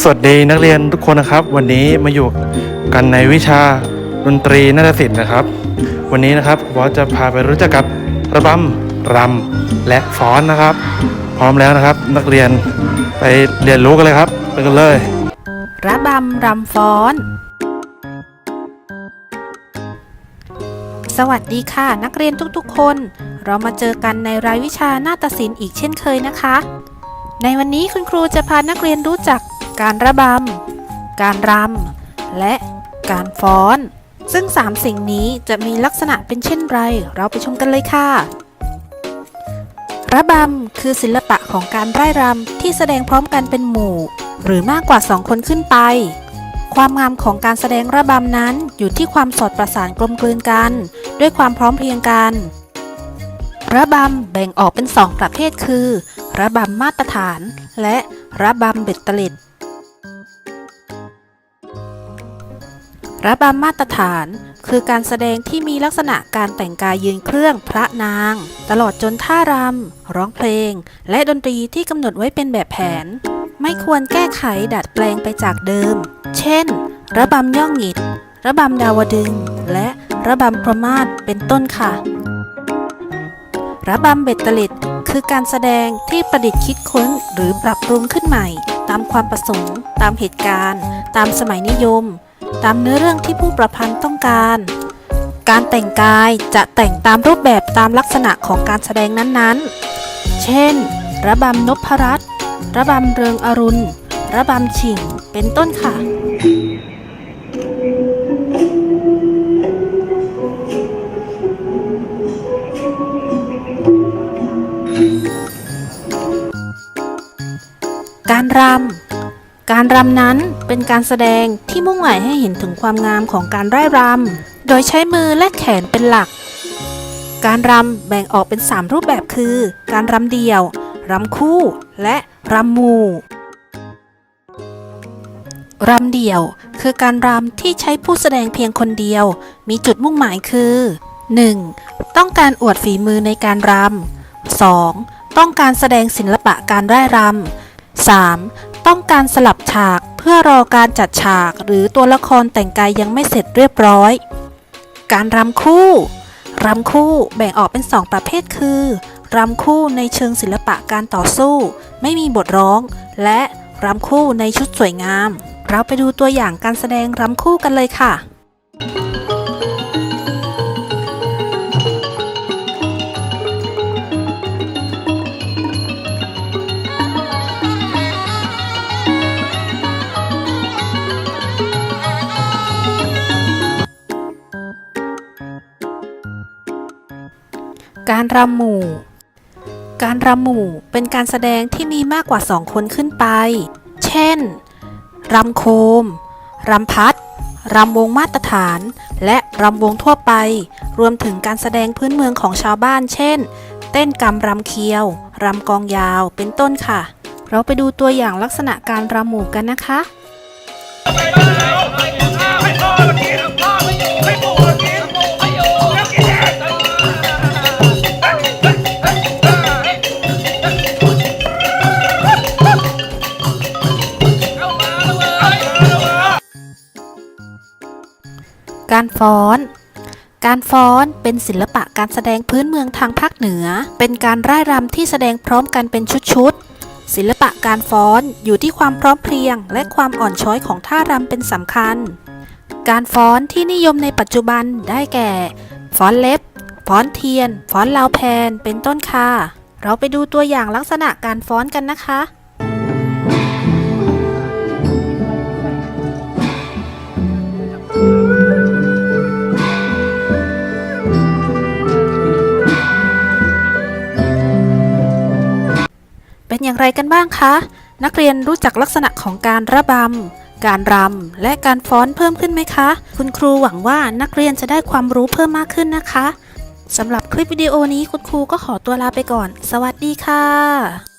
สวัสดีนักเรียนทุกคนนะครับ วันนี้มาอยู่กันในวิชาดนตรีนาฏศิลป์นะครับ วันนี้นะครับผมจะพาไปรู้จักกับระบำรำและฟ้อนนะครับ พร้อมแล้วนะครับ นักเรียนไปเรียนรู้กันเลยครับไปกันเลย ระบำรำฟ้อน สวัสดีค่ะ นักเรียนทุกๆ คน เรามาเจอกันในรายวิชานาฏศิลป์อีกเช่นเคยนะคะ ในวันนี้คุณครูจะพานักเรียนรู้จัก การระบำ การรำ และการฟ้อน ซึ่ง 3 สิ่งนี้จะมีลักษณะเป็นเช่นไร เราไปชมกันเลยค่ะ ระบำคือศิลปะของการไร่รำที่แสดงพร้อมกันเป็นหมู่ หรือมากกว่า 2 คนขึ้นไป ความงามของการแสดงระบำนั้นอยู่ที่ความสอดประสานกลมกลืนกัน ด้วยความพร้อมเพรียงกันระบำแบ่งออกเป็น2ประเภทคือ ระบำมาตรฐาน และระบำเบ็ดเตล็ด ระบำมาตรฐาน คือการแสดงที่มีลักษณะการแต่งกายยืนเครื่องพระนาง ตลอดจนท่ารำร้องเพลง และดนตรีที่กำหนดไว้เป็นแบบแผน ไม่ควรแก้ไขดัดแปลงไปจากเดิม เช่น ระบำย่องหงิด ระบำดาวดึง และระบำประมาศเป็นต้นค่ะ ระบำเบ็ดเตล็ดคือการแสดงที่ประดิษฐ์คิดค้นหรือปรับปรุงขึ้นใหม่ ตามความประสงค์ ตามเหตุการณ์ ตามสมัยนิยม ตามเนื้อเรื่องที่ผู้ประพันธ์ต้องการ การแต่งกายจะแต่งตามรูปแบบตามลักษณะของการแสดงนั้นๆ เช่น ระบำนพรัตน์ระบำเริงอรุณ ระบำฉิง เป็นต้นค่ะการรำ การรำนั้น เป็นการแสดงที่มุ่งหมายให้เห็นถึงความงามของการไร่รำ โดยใช้มือและแขนเป็นหลัก การรำแบ่งออกเป็น 3 รูปแบบคือ การรำเดี่ยว รำคู่ และรำหมู่รำเดี่ยว คือการรำที่ใช้ผู้แสดงเพียงคนเดียว มีจุดมุ่งหมายคือ 1. ต้องการอวดฝีมือในการรำ 2. ต้องการแสดงศิลปะการไร่รำ 3. ต้องการสลับฉาก พื่อรอการจัดฉากหรือตัวละครแต่งกายยังไม่เสร็จเรียบร้อย การรำคู่รำคู่แบ่งออกเป็น 2 ประเภทคือรำคู่ในเชิงศิลปะการต่อสู้ ไม่มีบทร้อง และรำคู่ในชุดสวยงาม เราไปดูตัวอย่างการแสดงรำคู่กันเลยค่ะ การรำหมู่ การรำหมู่เป็นการแสดงที่มีมากกว่า2คนขึ้นไป เช่น รำโคม รำพัด รำวงมาตรฐาน และรำวงทั่วไป รวมถึงการแสดงพื้นเมืองของชาวบ้าน เช่น เต้นกำรำเคียว รำกองยาว เป็นต้นค่ะ เราไปดูตัวอย่างลักษณะการรำหมู่กันนะคะ การฟ้อน การฟ้อนเป็นศิลปะการแสดงพื้นเมืองทางภาคเหนือ เป็นการร่ายรำที่แสดงพร้อมกันเป็นชุดๆ ศิลปะการฟ้อนอยู่ที่ความพร้อมเพรียง และความอ่อนช้อยของท่ารำเป็นสำคัญ การฟ้อนที่นิยมในปัจจุบันได้แก่ ฟ้อนเล็บ ฟ้อนเทียน ฟ้อนลาวแพน เป็นต้นค่ะ เราไปดูตัวอย่างลักษณะการฟ้อนกันนะคะ อย่างไรกันบ้างคะ นักเรียนรู้จักลักษณะของการระบำ การรำ และการฟ้อนเพิ่มขึ้นไหมคะ คุณครูหวังว่านักเรียนจะได้ความรู้เพิ่มมากขึ้นนะคะสำหรับคลิปวิดีโอนี้คุณครูก็ขอตัวลาไปก่อน สวัสดีค่ะ